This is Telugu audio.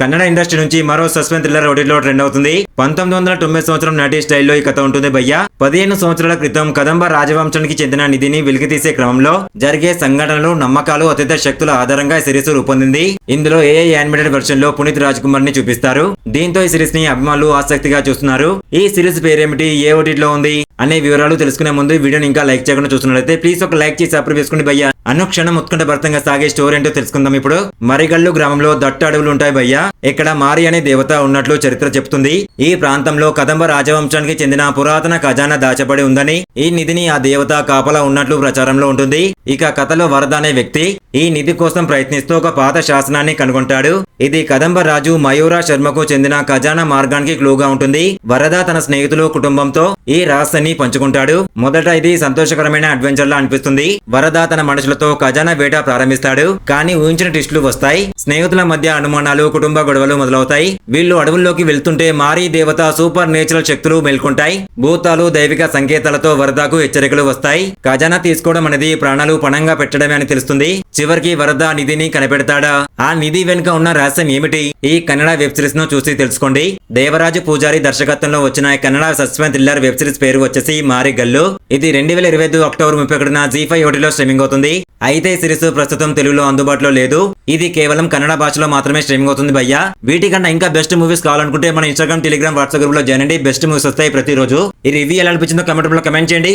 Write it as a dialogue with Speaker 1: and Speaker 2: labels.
Speaker 1: కన్నడ ఇండస్ట్రీ నుంచి మరో సస్పెన్స్ థ్రిల్లర్ ఓటీలో ట్రెండ్ అవుతుంది. పంతొమ్మిది వందల తొంభై సంవత్సరం నాటి స్టైల్లో ఈ కథ ఉంటుంది భయ్య. పదిహేను సంవత్సరాల క్రితం కదంబ రాజవంశానికి చెందిన నిధిని వెలికితీసే క్రమంలో జరిగే సంఘటనలు నమ్మకాలు అతిథ శక్తుల ఆధారంగా ఈ సిరీస్ రూపొందింది. ఇందులో ఏ యానిమేటెడ్ వెర్షన్లో పునీత్ రాజ్ కుమార్ని చూపిస్తారు. దీంతో ఈ సిరీస్ని అభిమానులు ఆసక్తిగా చూస్తున్నారు. ఈ సిరీస్ పేరేమిటి? ఏ ఓటీలో ఉంది? అనే వివరాలు తెలుసుకునే ముందు వీడియోని ఇంకా లైక్ చేయకుండా చూస్తున్నట్లయితే ప్లీజ్ ఒక లైక్ చేసి అప్రూవ్ చేసుకోండి భయ్య. అనుక్షణం ఉత్కంఠ భర్తంగా సాగే స్టోరీ ఏంటో తెలుసుకుందాం ఇప్పుడు. మరిగల్లు గ్రామంలో దట్ట అడవులు ఉంటాయి భయ్య. ఇక్కడ మారి అనే దేవత ఉన్నట్లు చరిత్ర చెప్తుంది. ఈ ఈ ప్రాంతంలో కదంబ రాజవంశానికి చెందిన పురాతన ఖజానా దాచబడి ఉందని ఈ నిధిని ఆ దేవత కాపలా ఉన్నట్లు ప్రచారంలో ఉంటుంది. ఇక కథలో వరద అనే వ్యక్తి ఈ నిధి కోసం ప్రయత్నిస్తూ ఒక పాత శాసనాన్ని కనుగొంటాడు. ఇది కదంబ రాజు మయూరా శర్మకు చెందిన ఖజానా మార్గానికి క్లూగా ఉంటుంది. వరద తన స్నేహితులు కుటుంబంతో ఈ రహస్యాన్ని పంచుకుంటాడు. మొదట ఇది సంతోషకరమైన అడ్వెంచర్ లా అనిపిస్తుంది. వరద తన మనుషులతో ఖజానా వేట ప్రారంభిస్తాడు. కానీ ఊహించిన టిస్టులు వస్తాయి. స్నేహితుల మధ్య అనుమానాలు కుటుంబ గొడవలు మొదలవుతాయి. వీళ్ళు అడవుల్లోకి వెళ్తుంటే మారీ దేవత సూపర్ నేచురల్ శక్తులు మేల్కొంటాయి. భూతాలు దైవిక సంకేతాలతో వరదకు హెచ్చరికలు వస్తాయి. ఖజానా తీసుకోవడం అనేది ప్రాణాలు పణంగా పెట్టడమే అని తెలుస్తుంది. చివరికి వరద నిధిని కనిపెడతాడా? ఆ నిధి వెనుక ఉన్న రహస్యం ఏమిటి? ఈ కన్నడ వెబ్ సిరీస్ను చూసి తెలుసుకోండి. దేవరాజు పూజారి దర్శకత్వంలో వచ్చిన Kannada suspense thriller web series పేరు వచ్చేసి మారి గల్లు. ఇది రెండు వేల ఇరవై ఐదు అక్టోబర్ ముప్పై ఒకటిన జీ ఫైవ్ ఓటీలో స్ట్రీమింగ్ అవుతుంది. అయితే సిరీస్ ప్రస్తుతం తెలుగులో అందుబాటులో లేదు. ఇది కేవలం కన్నడ భాషలో మాత్రమే స్ట్రీమింగ్ అవుతుంది భయ్యా. వీటికన్నా ఇంకా బెస్ట్ మూవీస్ కావాలనుకుంటే మన ఇన్స్టాగ్రామ్ టెలిగ్రామ్ వాట్సాప్ గ్రూప్లో జాయిన్ బెస్ట్ మూవీస్ వస్తాయి ప్రతిరోజు. ఈ రివ్యూ ఎలా అనిపించిందో కమెంట్లో కమెంట్ చేయండి.